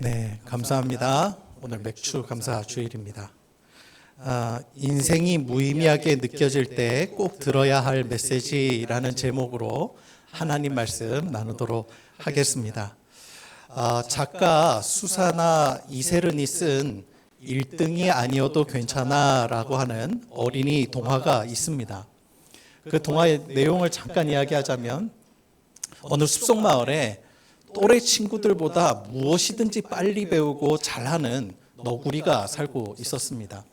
네, 감사합니다. 오늘 맥주 감사 주일입니다. 아, 인생이 무의미하게 느껴질 때 꼭 들어야 할 메시지라는 제목으로 하나님 말씀 나누도록 하겠습니다. 아, 작가 수사나 이세른이 쓴 1등이 아니어도 괜찮아라고 하는 어린이 동화가 있습니다. 그 동화의 내용을 잠깐 이야기하자면 어느 숲속 마을에 또래 친구들보다 무엇이든지 빨리 배우고 잘하는 너구리가 살고 있었습니다.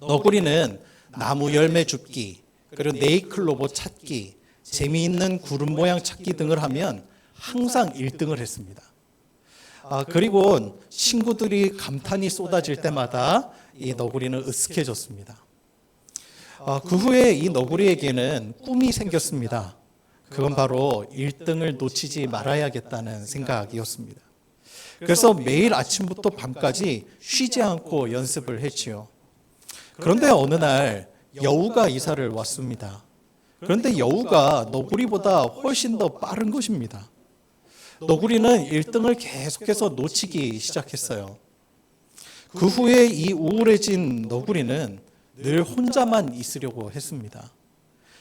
너구리는 나무 열매 줍기, 그리고 네이클로버 찾기, 재미있는 구름 모양 찾기 등을 하면 항상 1등을 했습니다. 아, 그리고 친구들이 감탄이 쏟아질 때마다 이 너구리는 으쓱해졌습니다. 아, 그 후에 이 너구리에게는 꿈이 생겼습니다. 그건 바로 1등을 놓치지 말아야겠다는 생각이었습니다. 그래서 매일 아침부터 밤까지 쉬지 않고 연습을 했지요. 그런데 어느 날 여우가 이사를 왔습니다. 그런데 여우가 너구리보다 훨씬 더 빠른 것입니다. 너구리는 1등을 계속해서 놓치기 시작했어요. 그 후에 이 우울해진 너구리는 늘 혼자만 있으려고 했습니다.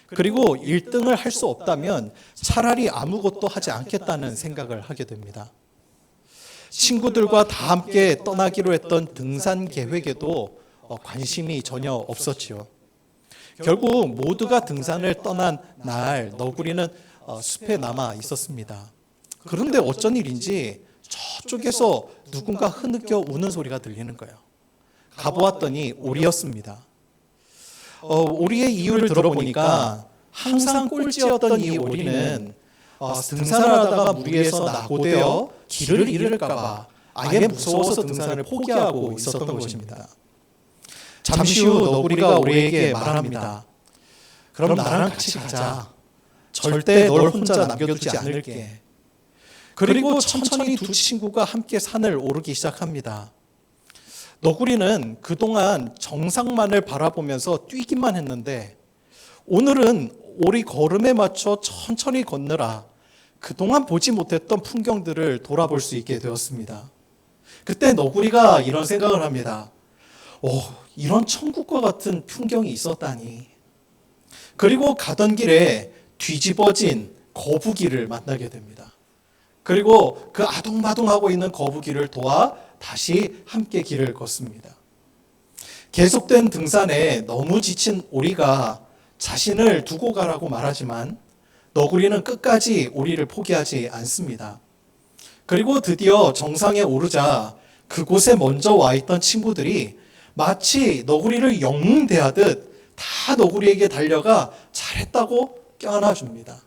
그리고 1등을 할 수 없다면 차라리 아무것도 하지 않겠다는 생각을 하게 됩니다. 친구들과 다 함께 떠나기로 했던 등산 계획에도 어, 관심이 전혀 없었지요. 결국 모두가 등산을 떠난 날 너구리는 어, 숲에 남아 있었습니다. 그런데 어쩐 일인지 저쪽에서 누군가 흐느껴 우는 소리가 들리는 거예요. 가보았더니 오리였습니다. 어, 오리의 이유를 들어보니까 항상 꼴찌였던 이 오리는 어, 등산을 하다가 무리해서 낙오되어 길을 잃을까봐 아예 무서워서 등산을 포기하고 있었던 것입니다. 잠시 후 너구리가 오리에게 말합니다. 그럼 나랑 같이 가자. 절대 널 혼자 남겨두지 않을게. 그리고 천천히 두 친구가 함께 산을 오르기 시작합니다. 너구리는 그동안 정상만을 바라보면서 뛰기만 했는데 오늘은 오리 걸음에 맞춰 천천히 걷느라 그동안 보지 못했던 풍경들을 돌아볼 수 있게 되었습니다. 그때 너구리가 이런 생각을 합니다. 오, 이런 천국과 같은 풍경이 있었다니. 그리고 가던 길에 뒤집어진 거북이를 만나게 됩니다. 그리고 그 아동바동하고 있는 거북이를 도와 다시 함께 길을 걷습니다. 계속된 등산에 너무 지친 오리가 자신을 두고 가라고 말하지만 너구리는 끝까지 오리를 포기하지 않습니다. 그리고 드디어 정상에 오르자 그곳에 먼저 와 있던 친구들이 마치 너구리를 영웅 대하듯 다 너구리에게 달려가 잘했다고 껴안아 줍니다.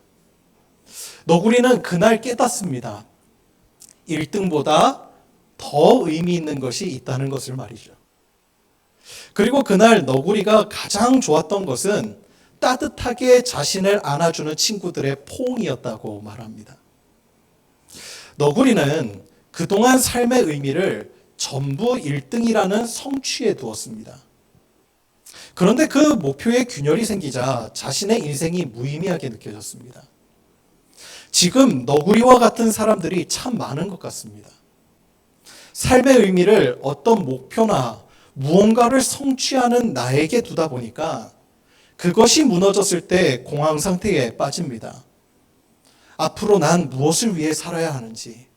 너구리는 그날 깨닫습니다. 1등보다 더 의미 있는 것이 있다는 것을 말이죠. 그리고 그날 너구리가 가장 좋았던 것은 따뜻하게 자신을 안아주는 친구들의 포옹이었다고 말합니다. 너구리는 그동안 삶의 의미를 전부 1등이라는 성취에 두었습니다. 그런데 그 목표에 균열이 생기자 자신의 인생이 무의미하게 느껴졌습니다. 지금 너구리와 같은 사람들이 참 많은 것 같습니다. 삶의 의미를 어떤 목표나 무언가를 성취하는 나에게 두다 보니까 그것이 무너졌을 때 공황 상태에 빠집니다. 앞으로 난 무엇을 위해 살아야 하는지,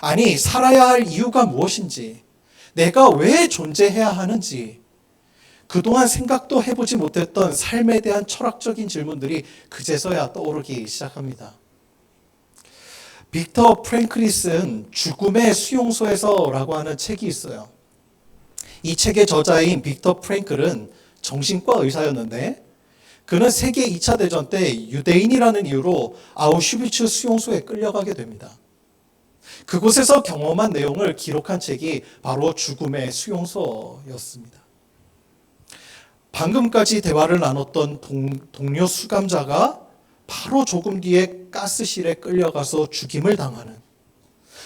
아니, 살아야 할 이유가 무엇인지, 내가 왜 존재해야 하는지, 그동안 생각도 해보지 못했던 삶에 대한 철학적인 질문들이 그제서야 떠오르기 시작합니다. 빅터 프랭클이 쓴 죽음의 수용소에서라고 하는 책이 있어요. 이 책의 저자인 빅터 프랭클은 정신과 의사였는데 그는 세계 2차 대전 때 유대인이라는 이유로 아우슈비츠 수용소에 끌려가게 됩니다. 그곳에서 경험한 내용을 기록한 책이 바로 죽음의 수용소였습니다. 방금까지 대화를 나눴던 동, 동료 수감자가 바로 조금 뒤에 가스실에 끌려가서 죽임을 당하는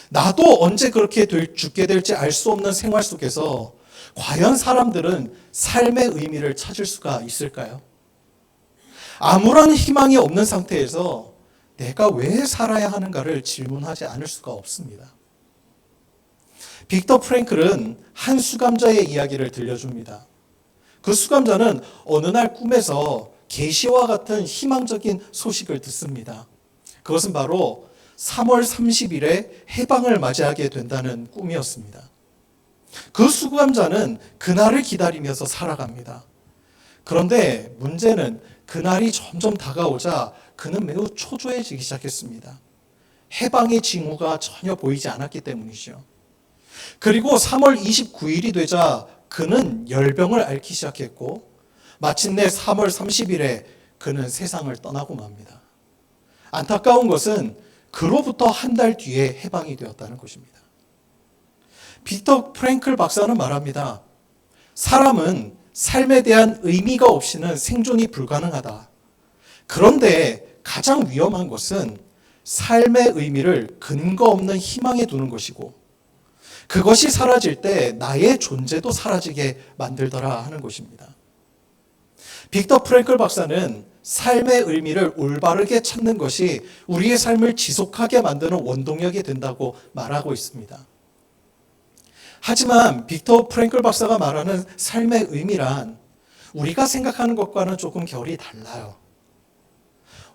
나도 언제 그렇게 될, 죽게 될지 알 수 없는 생활 속에서 과연 사람들은 삶의 의미를 찾을 수가 있을까요? 아무런 희망이 없는 상태에서 내가 왜 살아야 하는가를 질문하지 않을 수가 없습니다. 빅터 프랭클은 한 수감자의 이야기를 들려줍니다. 그 수감자는 어느 날 꿈에서 계시와 같은 희망적인 소식을 듣습니다. 그것은 바로 3월 30일에 해방을 맞이하게 된다는 꿈이었습니다. 그 수감자는 그날을 기다리면서 살아갑니다. 그런데 문제는 그날이 점점 다가오자 그는 매우 초조해지기 시작했습니다. 해방의 징후가 전혀 보이지 않았기 때문이죠. 그리고 3월 29일이 되자 그는 열병을 앓기 시작했고 마침내 3월 30일에 그는 세상을 떠나고 맙니다. 안타까운 것은 그로부터 한 달 뒤에 해방이 되었다는 것입니다. 빅터 프랭클 박사는 말합니다. 사람은 삶에 대한 의미가 없이는 생존이 불가능하다. 그런데 가장 위험한 것은 삶의 의미를 근거 없는 희망에 두는 것이고 그것이 사라질 때 나의 존재도 사라지게 만들더라 하는 것입니다. 빅터 프랭클 박사는 삶의 의미를 올바르게 찾는 것이 우리의 삶을 지속하게 만드는 원동력이 된다고 말하고 있습니다. 하지만 빅터 프랭클 박사가 말하는 삶의 의미란 우리가 생각하는 것과는 조금 결이 달라요.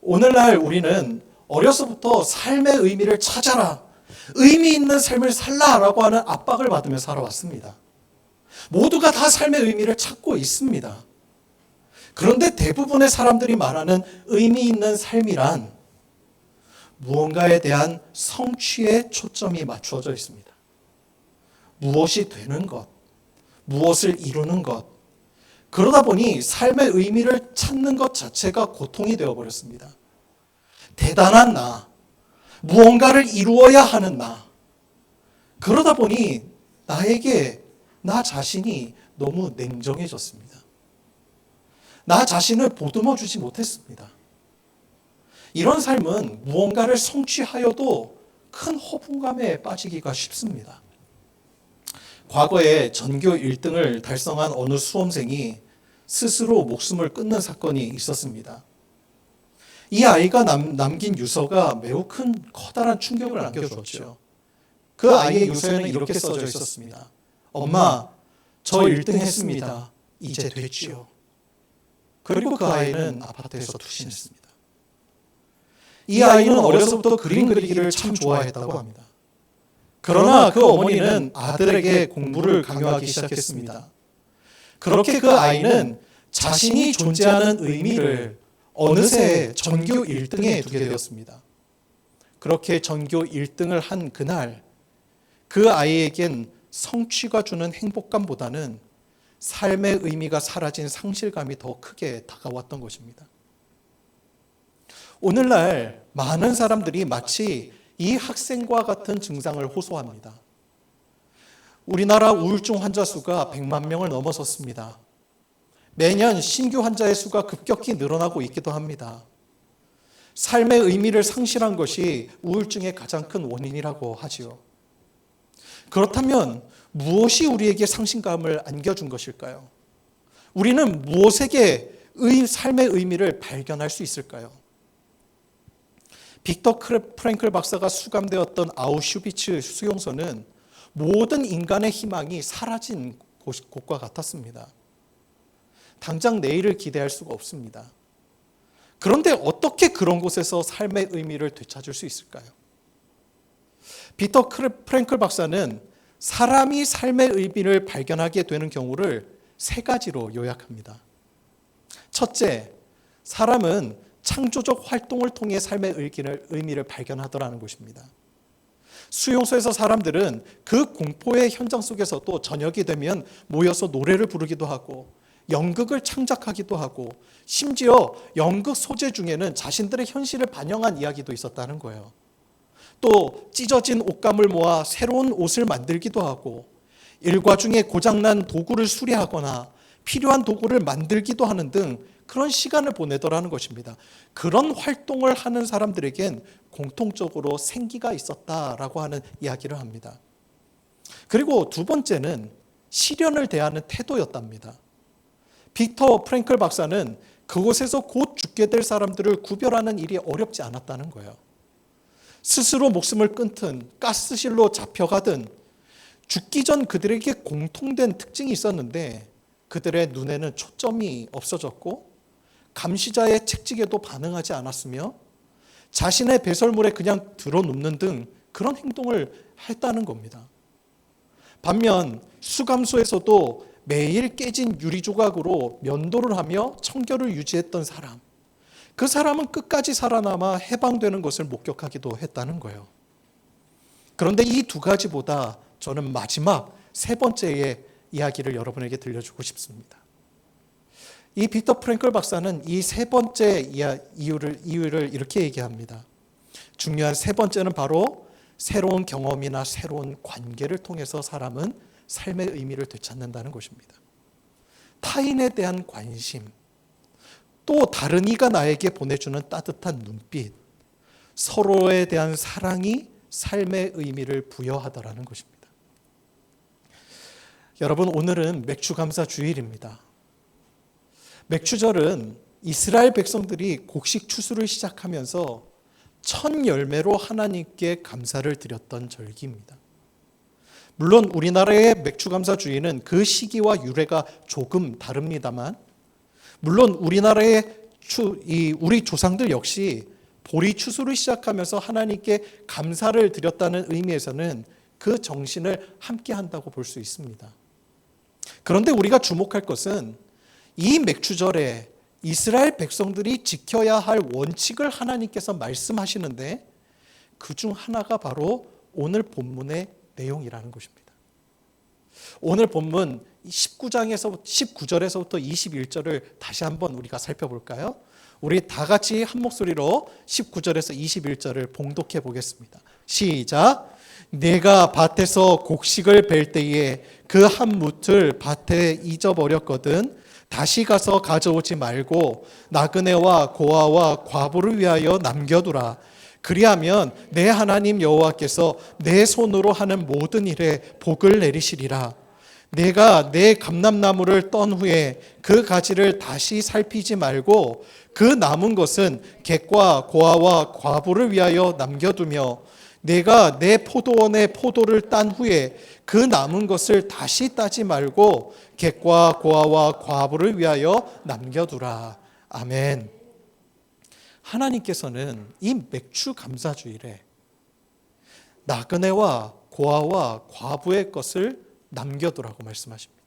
오늘날 우리는 어려서부터 삶의 의미를 찾아라. 의미 있는 삶을 살라라고 하는 압박을 받으며 살아왔습니다. 모두가 다 삶의 의미를 찾고 있습니다. 그런데 대부분의 사람들이 말하는 의미 있는 삶이란 무언가에 대한 성취에 초점이 맞추어져 있습니다. 무엇이 되는 것, 무엇을 이루는 것. 그러다 보니 삶의 의미를 찾는 것 자체가 고통이 되어버렸습니다. 대단한 나, 무언가를 이루어야 하는 나. 그러다 보니 나에게 나 자신이 너무 냉정해졌습니다. 나 자신을 보듬어 주지 못했습니다. 이런 삶은 무언가를 성취하여도 큰 허분감에 빠지기가 쉽습니다. 과거에 전교 1등을 달성한 어느 수험생이 스스로 목숨을 끊는 사건이 있었습니다. 이 아이가 남, 남긴 유서가 매우 큰 커다란 충격을 안겨주었죠. 그 아이의 유서에는 이렇게 써져 있었습니다. 엄마, 저 1등 했습니다. 이제 됐지요. 그리고 그 아이는 아파트에서 투신했습니다. 이 아이는 어려서부터 그림 그리기를 참 좋아했다고 합니다. 그러나 그 어머니는 아들에게 공부를 강요하기 시작했습니다. 그렇게 그 아이는 자신이 존재하는 의미를 어느새 전교 1등에 두게 되었습니다. 그렇게 전교 1등을 한 그날 그 아이에겐 성취가 주는 행복감보다는 삶의 의미가 사라진 상실감이 더 크게 다가왔던 것입니다. 오늘날 많은 사람들이 마치 이 학생과 같은 증상을 호소합니다. 우리나라 우울증 환자 수가 100만 명을 넘어섰습니다. 매년 신규 환자의 수가 급격히 늘어나고 있기도 합니다. 삶의 의미를 상실한 것이 우울증의 가장 큰 원인이라고 하지요. 그렇다면 무엇이 우리에게 상실감을 안겨준 것일까요? 우리는 무엇에게 의, 삶의 의미를 발견할 수 있을까요? 빅터 프랭클 박사가 수감되었던 아우슈비츠 수용소는 모든 인간의 희망이 사라진 곳과 같았습니다. 당장 내일을 기대할 수가 없습니다. 그런데 어떻게 그런 곳에서 삶의 의미를 되찾을 수 있을까요? 비터 프랭클 박사는 사람이 삶의 의미를 발견하게 되는 경우를 세 가지로 요약합니다. 첫째, 사람은 창조적 활동을 통해 삶의 의미를 발견하더라는 것입니다. 수용소에서 사람들은 그 공포의 현장 속에서도 저녁이 되면 모여서 노래를 부르기도 하고 연극을 창작하기도 하고 심지어 연극 소재 중에는 자신들의 현실을 반영한 이야기도 있었다는 거예요. 또 찢어진 옷감을 모아 새로운 옷을 만들기도 하고 일과 중에 고장난 도구를 수리하거나 필요한 도구를 만들기도 하는 등 그런 시간을 보내더라는 것입니다. 그런 활동을 하는 사람들에겐 공통적으로 생기가 있었다라고 하는 이야기를 합니다. 그리고 두 번째는 시련을 대하는 태도였답니다. 빅터 프랭클 박사는 그곳에서 곧 죽게 될 사람들을 구별하는 일이 어렵지 않았다는 거예요. 스스로 목숨을 끊든 가스실로 잡혀가든 죽기 전 그들에게 공통된 특징이 있었는데 그들의 눈에는 초점이 없어졌고 감시자의 책찍에도 반응하지 않았으며 자신의 배설물에 그냥 들어눕는 등 그런 행동을 했다는 겁니다. 반면 수감소에서도 매일 깨진 유리 조각으로 면도를 하며 청결을 유지했던 사람. 그 사람은 끝까지 살아남아 해방되는 것을 목격하기도 했다는 거예요. 그런데 이 두 가지보다 저는 마지막 세 번째의 이야기를 여러분에게 들려주고 싶습니다. 이 비터 프랭클 박사는 이 세 번째 이유를, 이유를 이렇게 얘기합니다. 중요한 세 번째는 바로 새로운 경험이나 새로운 관계를 통해서 사람은 삶의 의미를 되찾는다는 것입니다. 타인에 대한 관심, 또 다른 이가 나에게 보내주는 따뜻한 눈빛, 서로에 대한 사랑이 삶의 의미를 부여하더라는 것입니다. 여러분, 오늘은 맥주감사 주일입니다. 맥주절은 이스라엘 백성들이 곡식 추수를 시작하면서 첫 열매로 하나님께 감사를 드렸던 절기입니다. 물론 우리나라의 맥주감사 주의는 그 시기와 유래가 조금 다릅니다만, 물론 우리나라의 추, 이 우리 조상들 역시 보리 추수를 시작하면서 하나님께 감사를 드렸다는 의미에서는 그 정신을 함께 한다고 볼 수 있습니다. 그런데 우리가 주목할 것은 이 맥주절에 이스라엘 백성들이 지켜야 할 원칙을 하나님께서 말씀하시는데 그 중 하나가 바로 오늘 본문의 내용이라는 것입니다. 오늘 본문 19장에서 19절에서부터 21절을 다시 한번 우리가 살펴볼까요? 우리 다 같이 한 목소리로 19절에서 21절을 봉독해 보겠습니다. 시작. 내가 밭에서 곡식을 벨 때에 그 한 뭇을 밭에 잊어버렸거든 다시 가서 가져오지 말고 나그네와 고아와 과부를 위하여 남겨두라. 그리하면 내 하나님 여호와께서 내 손으로 하는 모든 일에 복을 내리시리라. 내가 내 감람나무를 떤 후에 그 가지를 다시 살피지 말고 그 남은 것은 객과 고아와 과부를 위하여 남겨두며 내가 내 포도원의 포도를 딴 후에 그 남은 것을 다시 따지 말고 객과 고아와 과부를 위하여 남겨두라. 아멘. 하나님께서는 이 맥주 감사주일에 나그네와 고아와 과부의 것을 남겨두라고 말씀하십니다.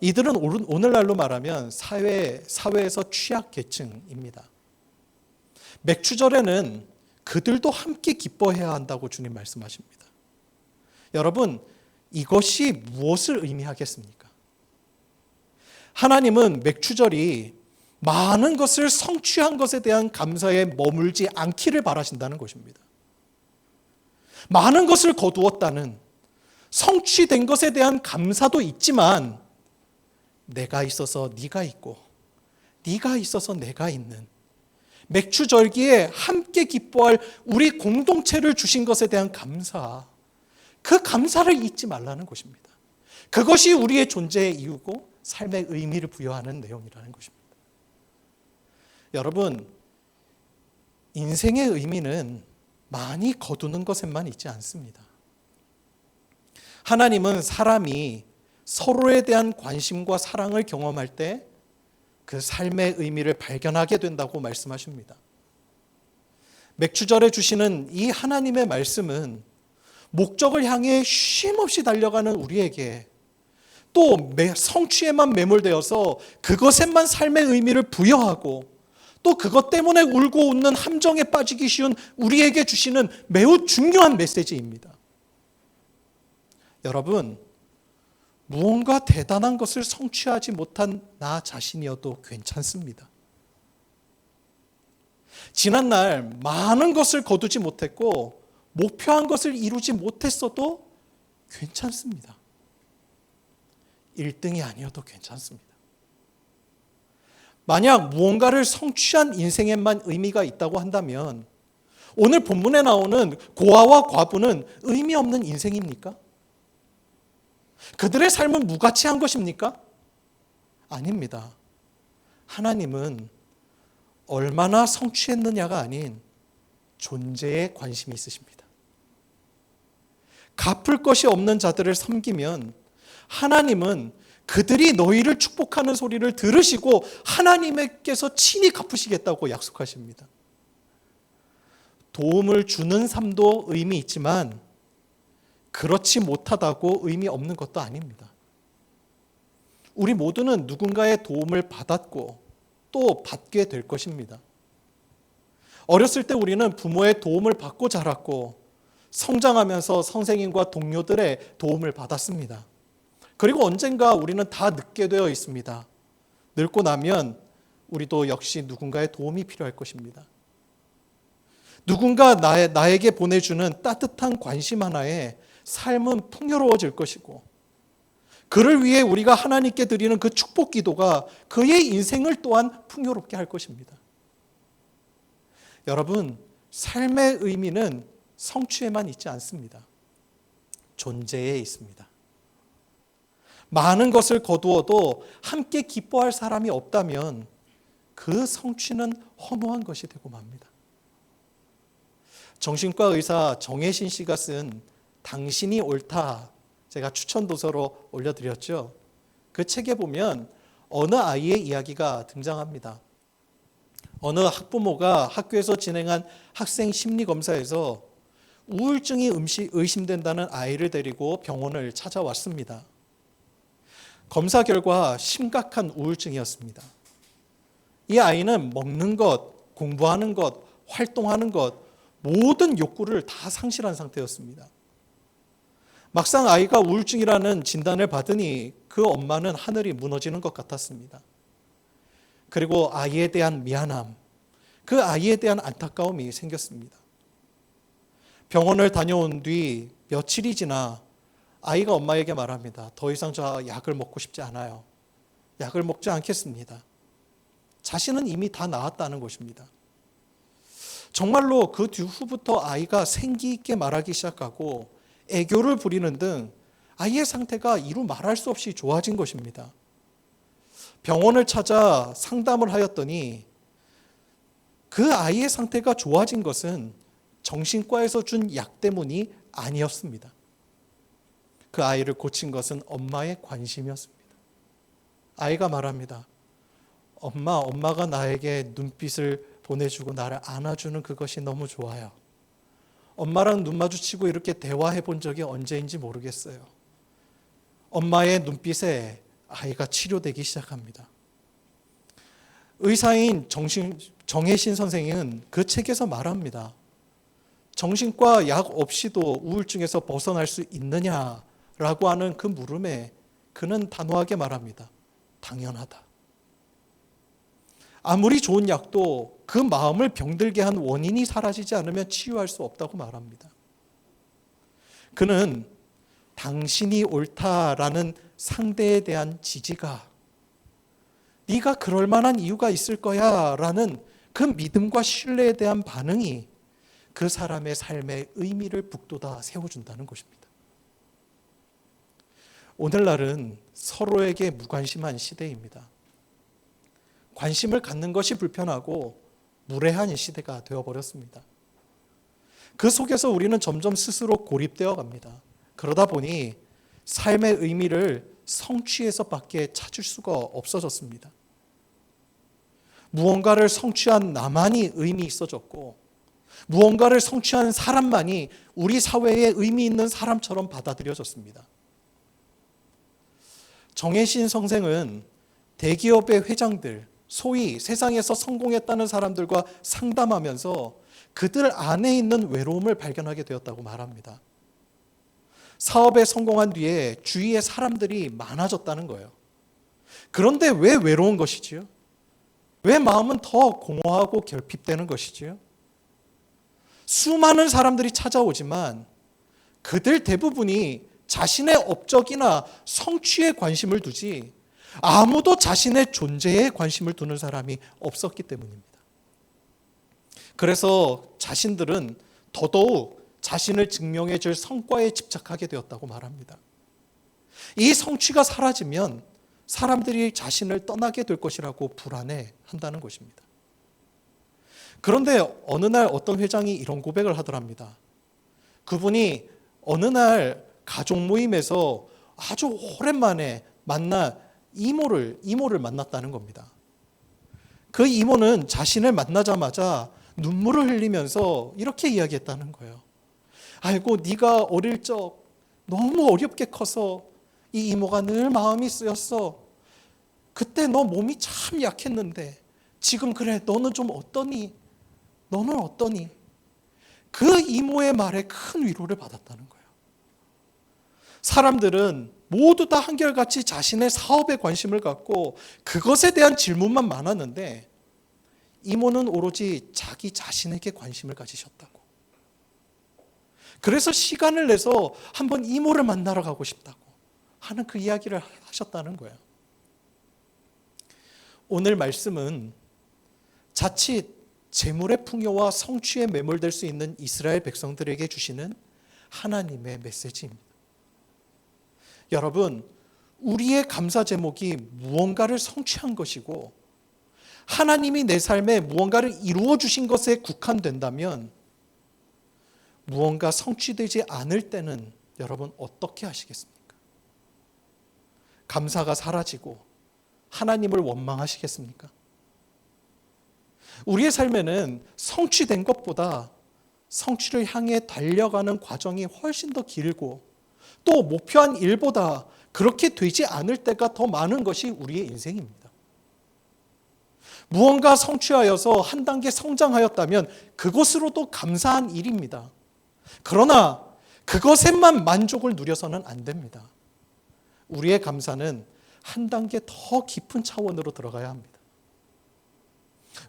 이들은 오늘날로 말하면 사회, 사회에서 취약 계층입니다. 맥주절에는 그들도 함께 기뻐해야 한다고 주님 말씀하십니다. 여러분, 이것이 무엇을 의미하겠습니까? 하나님은 맥주절이 많은 것을 성취한 것에 대한 감사에 머물지 않기를 바라신다는 것입니다. 많은 것을 거두었다는 성취된 것에 대한 감사도 있지만 내가 있어서 네가 있고 네가 있어서 내가 있는 맥주 절기에 함께 기뻐할 우리 공동체를 주신 것에 대한 감사 그 감사를 잊지 말라는 것입니다. 그것이 우리의 존재의 이유고 삶의 의미를 부여하는 내용이라는 것입니다. 여러분, 인생의 의미는 많이 거두는 것에만 있지 않습니다. 하나님은 사람이 서로에 대한 관심과 사랑을 경험할 때 그 삶의 의미를 발견하게 된다고 말씀하십니다. 맥주절에 주시는 이 하나님의 말씀은 목적을 향해 쉼없이 달려가는 우리에게 또 성취에만 매몰되어서 그것에만 삶의 의미를 부여하고 또 그것 때문에 울고 웃는 함정에 빠지기 쉬운 우리에게 주시는 매우 중요한 메시지입니다. 여러분, 무언가 대단한 것을 성취하지 못한 나 자신이어도 괜찮습니다. 지난날 많은 것을 거두지 못했고 목표한 것을 이루지 못했어도 괜찮습니다. 1등이 아니어도 괜찮습니다. 만약 무언가를 성취한 인생에만 의미가 있다고 한다면 오늘 본문에 나오는 고아와 과부는 의미 없는 인생입니까? 그들의 삶은 무가치한 것입니까? 아닙니다. 하나님은 얼마나 성취했느냐가 아닌 존재에 관심이 있으십니다. 갚을 것이 없는 자들을 섬기면 하나님은 그들이 너희를 축복하는 소리를 들으시고 하나님께서 친히 갚으시겠다고 약속하십니다. 도움을 주는 삶도 의미 있지만 그렇지 못하다고 의미 없는 것도 아닙니다. 우리 모두는 누군가의 도움을 받았고 또 받게 될 것입니다. 어렸을 때 우리는 부모의 도움을 받고 자랐고 성장하면서 선생님과 동료들의 도움을 받았습니다. 그리고 언젠가 우리는 다 늙게 되어 있습니다. 늙고 나면 우리도 역시 누군가의 도움이 필요할 것입니다. 누군가 나의, 나에게 보내주는 따뜻한 관심 하나에 삶은 풍요로워질 것이고, 그를 위해 우리가 하나님께 드리는 그 축복 기도가 그의 인생을 또한 풍요롭게 할 것입니다. 여러분, 삶의 의미는 성취에만 있지 않습니다. 존재에 있습니다. 많은 것을 거두어도 함께 기뻐할 사람이 없다면 그 성취는 허무한 것이 되고 맙니다. 정신과 의사 정혜신 씨가 쓴 당신이 옳다 제가 추천 도서로 올려드렸죠. 그 책에 보면 어느 아이의 이야기가 등장합니다. 어느 학부모가 학교에서 진행한 학생 심리 검사에서 우울증이 의심된다는 아이를 데리고 병원을 찾아왔습니다. 검사 결과 심각한 우울증이었습니다. 이 아이는 먹는 것, 공부하는 것, 활동하는 것, 모든 욕구를 다 상실한 상태였습니다. 막상 아이가 우울증이라는 진단을 받으니 그 엄마는 하늘이 무너지는 것 같았습니다. 그리고 아이에 대한 미안함, 그 아이에 대한 안타까움이 생겼습니다. 병원을 다녀온 뒤 며칠이 지나 아이가 엄마에게 말합니다. 더 이상 저 약을 먹고 싶지 않아요. 약을 먹지 않겠습니다. 자신은 이미 다 나았다는 것입니다. 정말로 그 뒤후부터 아이가 생기 있게 말하기 시작하고 애교를 부리는 등 아이의 상태가 이루 말할 수 없이 좋아진 것입니다. 병원을 찾아 상담을 하였더니 그 아이의 상태가 좋아진 것은 정신과에서 준 약 때문이 아니었습니다. 그 아이를 고친 것은 엄마의 관심이었습니다. 아이가 말합니다. 엄마, 엄마가 나에게 눈빛을 보내주고 나를 안아주는 그것이 너무 좋아요. 엄마랑 눈 마주치고 이렇게 대화해 본 적이 언제인지 모르겠어요. 엄마의 눈빛에 아이가 치료되기 시작합니다. 의사인 정신, 정혜신 선생은 그 책에서 말합니다. 정신과 약 없이도 우울증에서 벗어날 수 있느냐? 라고 하는 그 물음에 그는 단호하게 말합니다. 당연하다. 아무리 좋은 약도 그 마음을 병들게 한 원인이 사라지지 않으면 치유할 수 없다고 말합니다. 그는 당신이 옳다라는 상대에 대한 지지가 네가 그럴 만한 이유가 있을 거야라는 그 믿음과 신뢰에 대한 반응이 그 사람의 삶의 의미를 북돋아 세워준다는 것입니다. 오늘날은 서로에게 무관심한 시대입니다. 관심을 갖는 것이 불편하고 무례한 시대가 되어버렸습니다. 그 속에서 우리는 점점 스스로 고립되어 갑니다. 그러다 보니 삶의 의미를 성취에서 밖에 찾을 수가 없어졌습니다. 무언가를 성취한 나만이 의미 있어졌고, 무언가를 성취한 사람만이 우리 사회에 의미 있는 사람처럼 받아들여졌습니다. 정혜신 선생은 대기업의 회장들, 소위 세상에서 성공했다는 사람들과 상담하면서 그들 안에 있는 외로움을 발견하게 되었다고 말합니다. 사업에 성공한 뒤에 주위에 사람들이 많아졌다는 거예요. 그런데 왜 외로운 것이지요? 왜 마음은 더 공허하고 결핍되는 것이지요? 수많은 사람들이 찾아오지만 그들 대부분이 자신의 업적이나 성취에 관심을 두지 아무도 자신의 존재에 관심을 두는 사람이 없었기 때문입니다. 그래서 자신들은 더더욱 자신을 증명해 줄 성과에 집착하게 되었다고 말합니다. 이 성취가 사라지면 사람들이 자신을 떠나게 될 것이라고 불안해 한다는 것입니다. 그런데 어느 날 어떤 회장이 이런 고백을 하더랍니다. 그분이 어느 날 가족 모임에서 아주 오랜만에 만나 이모를 이모를 만났다는 겁니다. 그 이모는 자신을 만나자마자 눈물을 흘리면서 이렇게 이야기했다는 거예요. 아이고 네가 어릴 적 너무 어렵게 커서 이 이모가 늘 마음이 쓰였어. 그때 너 몸이 참 약했는데 지금 그래 너는 좀 어떠니? 너는 어떠니? 그 이모의 말에 큰 위로를 받았다는 거예요. 사람들은 모두 다 한결같이 자신의 사업에 관심을 갖고 그것에 대한 질문만 많았는데 이모는 오로지 자기 자신에게 관심을 가지셨다고. 그래서 시간을 내서 한번 이모를 만나러 가고 싶다고 하는 그 이야기를 하셨다는 거예요. 오늘 말씀은 자칫 재물의 풍요와 성취에 매몰될 수 있는 이스라엘 백성들에게 주시는 하나님의 메시지입니다. 여러분, 우리의 감사 제목이 무언가를 성취한 것이고 하나님이 내 삶에 무언가를 이루어 주신 것에 국한된다면 무언가 성취되지 않을 때는 여러분 어떻게 하시겠습니까? 감사가 사라지고 하나님을 원망하시겠습니까? 우리의 삶에는 성취된 것보다 성취를 향해 달려가는 과정이 훨씬 더 길고 또 목표한 일보다 그렇게 되지 않을 때가 더 많은 것이 우리의 인생입니다. 무언가 성취하여서 한 단계 성장하였다면 그것으로도 감사한 일입니다. 그러나 그것에만 만족을 누려서는 안 됩니다. 우리의 감사는 한 단계 더 깊은 차원으로 들어가야 합니다.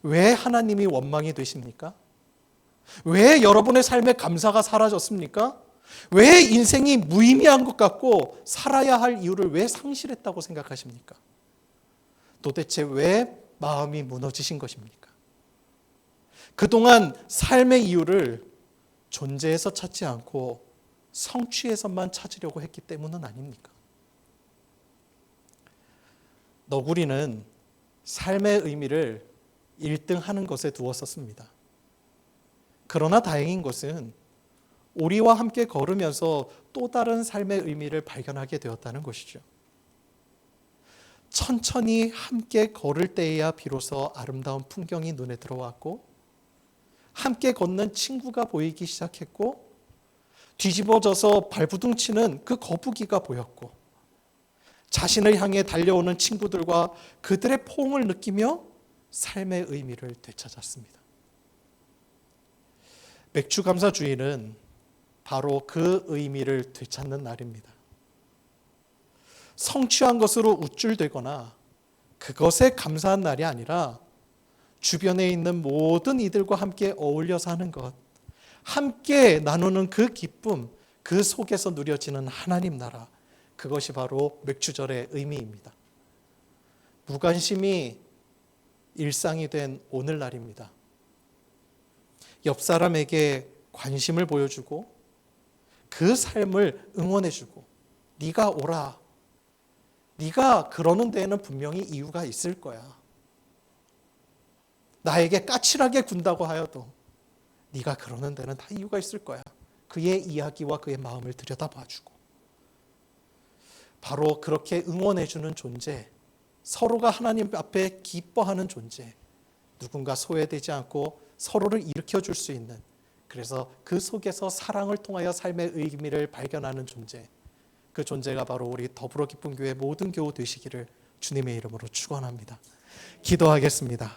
왜 하나님이 원망이 되십니까? 왜 여러분의 삶에 감사가 사라졌습니까? 왜 인생이 무의미한 것 같고 살아야 할 이유를 왜 상실했다고 생각하십니까? 도대체 왜 마음이 무너지신 것입니까? 그동안 삶의 이유를 존재에서 찾지 않고 성취에서만 찾으려고 했기 때문은 아닙니까? 너구리는 삶의 의미를 1등 하는 것에 두었었습니다. 그러나 다행인 것은 우리와 함께 걸으면서 또 다른 삶의 의미를 발견하게 되었다는 것이죠. 천천히 함께 걸을 때에야 비로소 아름다운 풍경이 눈에 들어왔고, 함께 걷는 친구가 보이기 시작했고, 뒤집어져서 발부둥치는 그 거북이가 보였고, 자신을 향해 달려오는 친구들과 그들의 포옹을 느끼며 삶의 의미를 되찾았습니다. 맥주 감사 주일은 바로 그 의미를 되찾는 날입니다. 성취한 것으로 우쭐대거나 그것에 감사한 날이 아니라 주변에 있는 모든 이들과 함께 어울려 사는 것, 함께 나누는 그 기쁨, 그 속에서 누려지는 하나님 나라, 그것이 바로 맥주절의 의미입니다. 무관심이 일상이 된 오늘날입니다. 옆 사람에게 관심을 보여주고 그 삶을 응원해 주고 네가 오라. 네가 그러는 데에는 분명히 이유가 있을 거야. 나에게 까칠하게 군다고 하여도 네가 그러는 데는 다 이유가 있을 거야. 그의 이야기와 그의 마음을 들여다봐주고 바로 그렇게 응원해주는 존재, 서로가 하나님 앞에 기뻐하는 존재, 누군가 소외되지 않고 서로를 일으켜 줄 수 있는 그래서 그 속에서 사랑을 통하여 삶의 의미를 발견하는 존재. 그 존재가 바로 우리 더불어 기쁜 교회 모든 교우 되시기를 주님의 이름으로 축원합니다. 기도하겠습니다.